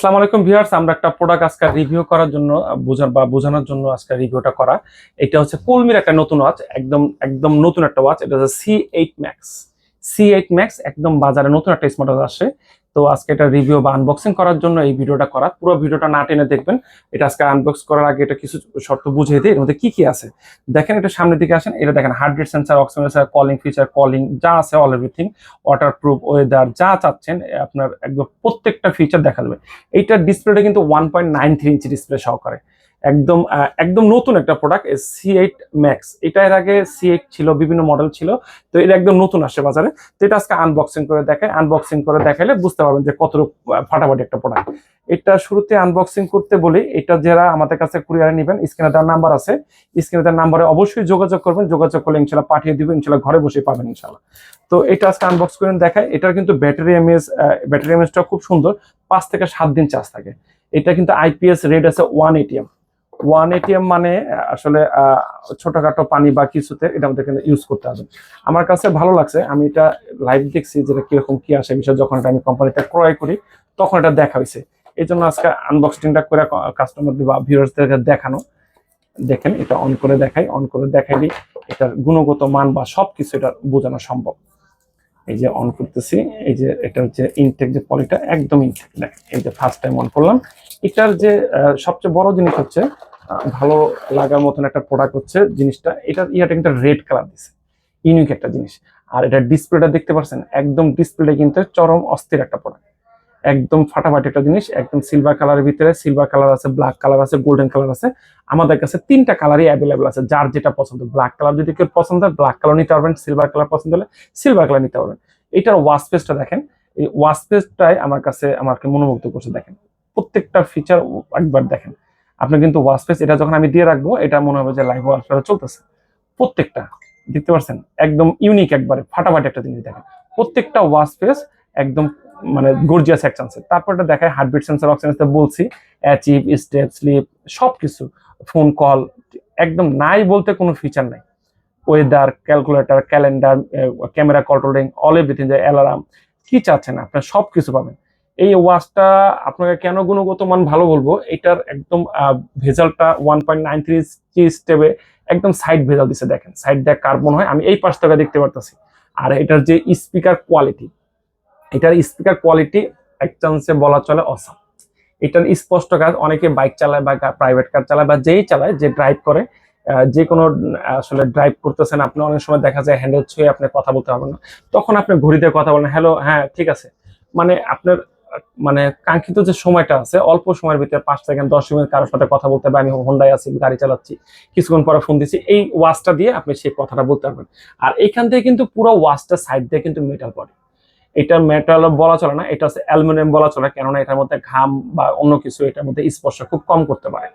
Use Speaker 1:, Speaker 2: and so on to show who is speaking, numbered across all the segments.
Speaker 1: আসসালামু আলাইকুম ভিউয়ার্স, আমরা একটা প্রোডাক্ট আজকে রিভিউ করার জন্য বোঝার বা বোঝানোর জন্য আজকে রিভিউটা করা। এটা হচ্ছে কুলমির একটা নতুন ওয়াচ একদম একদম নতুন একটা ওয়াচ এটা হচ্ছে C eight max C eight max একদম বাজারে নতুন একটা স্মার্ট ওয়াচ আসে। তো আজকে এটা রিভিউ বা আনবক্সিং করার জন্য এই ভিডিওটা করা। পুরো ভিডিওটা না টেনে দেখবেন। এটা আজকে আনবক্স করার আগে এটা কিছু শর্ত বুঝিয়ে দিই। এর মধ্যে কি কি আছে? দেখেন এটা সামনের দিকে আসেন। এটা দেখেন heart rate sensor oxygen calling feature calling যা আছে all everything waterproof weather যা চাচ্ছেন আপনার একদম প্রত্যেকটা ফিচার দেখা যাবে এইটার ডিসপ্লেটা কিন্তু one point nine three inch display সহকারে। একদম একদম নতুন একটা প্রোডাক্ট সি এইট ম্যাক্স এটা এর আগে সি এইট ছিল, বিভিন্ন মডেল ছিল, তো এটা একদম নতুন আসে বাজারে। তো এটা আজকে আনবক্সিং করে দেখায়। আনবক্সিং করে দেখাইলে বুঝতে পারবেন যে কত ফাটাফাটি একটা প্রোডাক্ট এটা শুরুতে আনবক্সিং করতে বলি, এটা যারা আমাদের কাছে কুরিয়ারে নেবেন স্ক্রিনে তার নাম্বার আছে। স্ক্রিনে তার নাম্বারে অবশ্যই যোগাযোগ করবেন। যোগাযোগ করলে ইনশাল্লাহ পাঠিয়ে দিবেন ইনশাল্লাহ ঘরে বসে পাবেন ইনশাল্লাহ। তো এটা আজকে আনবক্স করে দেখায়। এটার কিন্তু ব্যাটারি এমএস ব্যাটারি এমএসটা খুব সুন্দর। পাঁচ থেকে সাত দিন চার্জ থাকে। এটা কিন্তু আইপিএস রেড আছে ওয়ান এটিএম ওয়ান এটিএম মানে আসলে ছোটখাটো পানি বা কিছুতে এটা আমাদের ইউজ করতে হবে। আমার কাছে ভালো লাগছে, আমি এটা লাইভ দেখছি যেটা কীরকম কি আসে বিষয় যখন এটা আমি কোম্পানিতে ক্রয় করি, তখন এটা দেখা হয়েছে। এই জন্য আজকে আনবক্সিংটা করে কাস্টমার বা ভিউয়ার্সদেরকে দেখানো। দেখেন, এটা অন করে দেখাই অন করে দেখাইলি এটার গুণগত মান বা সবকিছু এটা বোঝানো সম্ভব। এই যে অন করতেছি, এই যে এটা হচ্ছে ইনটেক যে পলিটা একদম ইনটেক দেখেন, এই যে ফার্স্ট টাইম অন করলাম। এটার যে সবচেয়ে বড় জিনিস হচ্ছে ভালো লাগার মতন একটা প্রোডাক্ট হচ্ছে জিনিসটা। এটা ইয়াটা কিন্তু রেড কালার দিছে। ইউনিক একটা জিনিস। আর এটা ডিসপ্লেটা দেখতে পাচ্ছেন একদম ডিসপ্লেটা কিন্তু চরম অস্থির একটা প্রোডাক্ট একদম ফাটাফাটি একটা জিনিস, একদম সিলভার কালারের ভিতরে সিলভার কালার আছে ব্ল্যাক কালার আছে গোল্ডেন কালার আছে। আমাদের কাছে তিনটা কালারই অ্যাভেলেবেল আছে। যার যেটা পছন্দ। ব্ল্যাক কালার যদি কেউ পছন্দ হয় ব্ল্যাক কালার নিতে পারবেন। সিলভার কালার পছন্দ হলে সিলভার কালার নিতে পারবেন। এটার ওয়াশ পেজটা দেখেন। এই ওয়াশ পেজটাই আমার কাছে আমাকে মনোমুগ্ধ করছে। দেখেন। প্রত্যেকটা ফিচার একবার দেখেন। আপনি কিন্তু পেজ এটা যখন আমি দিয়ে রাখব, এটা মনে হবে যে লাইভ ওয়াশ চলতেছে। প্রত্যেকটা, দেখতে পাচ্ছেন একদম ইউনিক একবারে, ফাটাফাটি একটা জিনিস দেখেন। প্রত্যেকটা পেজ একদম মানে গর্জিয়াস অ্যাকশন তারপর এটা দেখায় হার্টবিট সেন্সর অক্সিজেন বলছি অ্যাচিভ স্টেপ স্লিপ সবকিছু ফোন কল একদম নাই বলতে কোনো ফিচার নাই। Weather calculator calendar camera controlling all everything যে অ্যালার্ম কি চাচ্ছেন? আপনার সব কিছু পাবেন। এই ওয়াচটা আপনাকে কেন গুণগত মান ভালো বলব? এটার একদম ভেজালটা ওয়ান পয়েন্ট নাইন থ্রি স্টেপে একদম সাইড ভেজাল দিছে দেখেন। সাইড দেখ কার্বন হয়। আমি এই পাশ থেকে দেখতে পারতেছি। আর এটার যে স্পিকার কোয়ালিটি এটার স্পিকার কোয়ালিটি এক চান্সে বলা চলে অসাম এটার স্পষ্ট কাজ, অনেকে বাইক চালায় বা প্রাইভেট কার চালায় বা যেই চালায়, যে ড্রাইভ করে যে কোনো, আসলে ড্রাইভ করতেছেন আপনি, অনেক সময় দেখা যায় হ্যান্ডেল ছুঁয়ে আপনি কথা বলতে পারবেন না। তখন আপনি ঘড়িতে কথা বলেন হ্যালো হ্যাঁ ঠিক আছে। মানে আপনার মানে কাঙ্ক্ষিত যে সময়টা আছে, অল্প সময়ের ভিতরে পাঁচ সেকেন্ড, দশ মিনিট কারোর সাথে কথা বলতে হবে আমি হোন্ডায় আছি, গাড়ি চালাচ্ছি, কিছুক্ষণ পরে ফোন দিচ্ছি, এই ওয়াচটা দিয়ে আপনি সেই কথাটা বলতে পারবেন। আর এখান থেকে কিন্তু পুরো ওয়াচটা সাইড দিয়ে কিন্তু মেটাল পড়ে এটা মেটাল বলা চলে না, এটা হচ্ছে অ্যালুমিনিয়াম বলা চলে, কেননা এটার মধ্যে ঘাম বা অন্য কিছু এটার মধ্যে স্পর্শ খুব কম করতে পারে।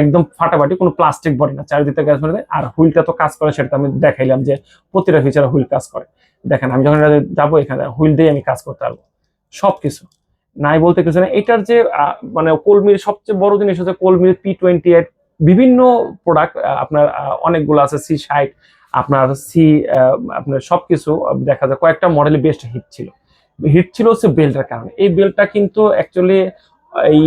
Speaker 1: একদম ফাটাফাটি, কোনো প্লাস্টিক বডি না, চারিদিকে গ্যাস মেরে। আর হুইলটা তো কাজ করে, সেটা আমি দেখাইলাম যে প্রতিটা ফিচার হুইল কাজ করে। দেখেন, আমি যখন যাব এখানে, হুইল দিয়ে আমি কাজ করতে পারব। সবকিছু। নাই বলতে কিছু না, এটার যে মানে কলমির সবচেয়ে বড় জিনিস হচ্ছে কলমির পি টোয়েন্টি এইট বিভিন্ন প্রোডাক্ট আপনার অনেকগুলো আছে সি সাইট আপনার সি আপনার সবকিছু দেখা যায়। কয়েকটা মডেলে বেস্ট হিট ছিল। হিট ছিল হচ্ছে বেল্টের কারণে। এই বেল্টটা কিন্তু অ্যাকচুয়ালি এই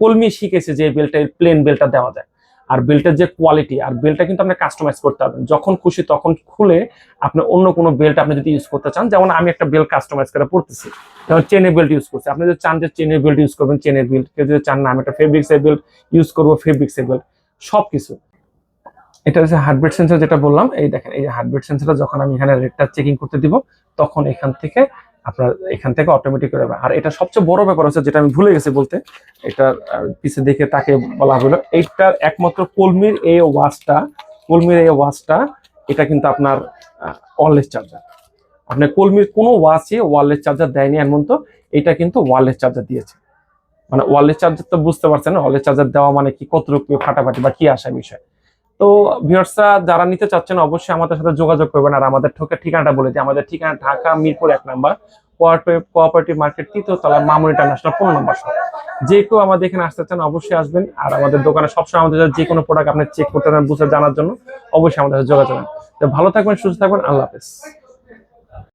Speaker 1: কলমি শিখেছে যে বেল্টটা প্লেন বেল্টটা দেওয়া যায়। আর বেল্টের যে কোয়ালিটি আর বেল্টটা কিন্তু আপনি কাস্টমাইজ করতে পারবেন যখন খুশি তখন খুলে আপনি অন্য কোনো বেল্ট আপনি যদি ইউজ করতে চান, যেমন আমি একটা বেল্ট কাস্টমাইজ করে পড়তেছি। যেমন চেনের বেল্ট ইউজ করছি। আপনি যদি চান যে চেনের বেল্ট ইউজ করবেন চেনের বেল্ট কেউ যদি চান না, আমি একটা ফেব্রিক্সের বেল্ট ইউজ করব ফেব্রিক্সের বেল্ট সব কিছু এটা হচ্ছে হার্টবিট সেন্সর যেটা বললাম। এই দেখেন, এই হার্টবিট সেন্সরটা যখন আমি এখানে রেটটা চেকিং করতে দিব, তখন এখান থেকে আপনার এখান থেকে অটোমেটিক করে। আর এটা সবচেয়ে বড় ব্যাপার হচ্ছে যেটা আমি ভুলে গেছি বলতে এটা পিছে দেখে তাকে বলা হলো এইটার একমাত্র কলমির এই ওয়াচটা, কলমির এই ওয়াচটা, এটা কিন্তু আপনার ওয়ারলেস চার্জার আপনার কলমির কোনো ওয়াচে ওয়ারলেস চার্জার দেয়নি এমন তো, এটা কিন্তু ওয়ারলেস চার্জার দিয়েছে। মানে ওয়ারলেস চার্জার তো বুঝতে পারছেন ওয়ারলেস চার্জার দেওয়া মানে কি, কতটুকু ফাটাফাটি বা কি আসা বিষয়? তো ভিউয়ার্সরা যারা নিতে চাচ্ছেন, অবশ্যই আমাদের সাথে যোগাযোগ করবেন আর আমাদের ঠোকের ঠিকানাটা বলে দিই। আমাদের ঠিকানা ঢাকা মিরপুর এক নাম্বার কোঅপারেটিভ মার্কেট, তৃতীয় তলা মামুন ইন্টারন্যাশনাল পনেরো নম্বর শপ যে কেউ আমাদের এখানে আসতে চান, অবশ্যই আসবেন আর আমাদের দোকানে সবসময় আমাদের যে কোনো প্রোডাক্ট আপনি চেক করতে পারেন বুঝে জানার জন্য অবশ্যই আমাদের সাথে যোগাযোগ তো ভালো থাকবেন, সুস্থ থাকবেন, আল্লাহ হাফেজ।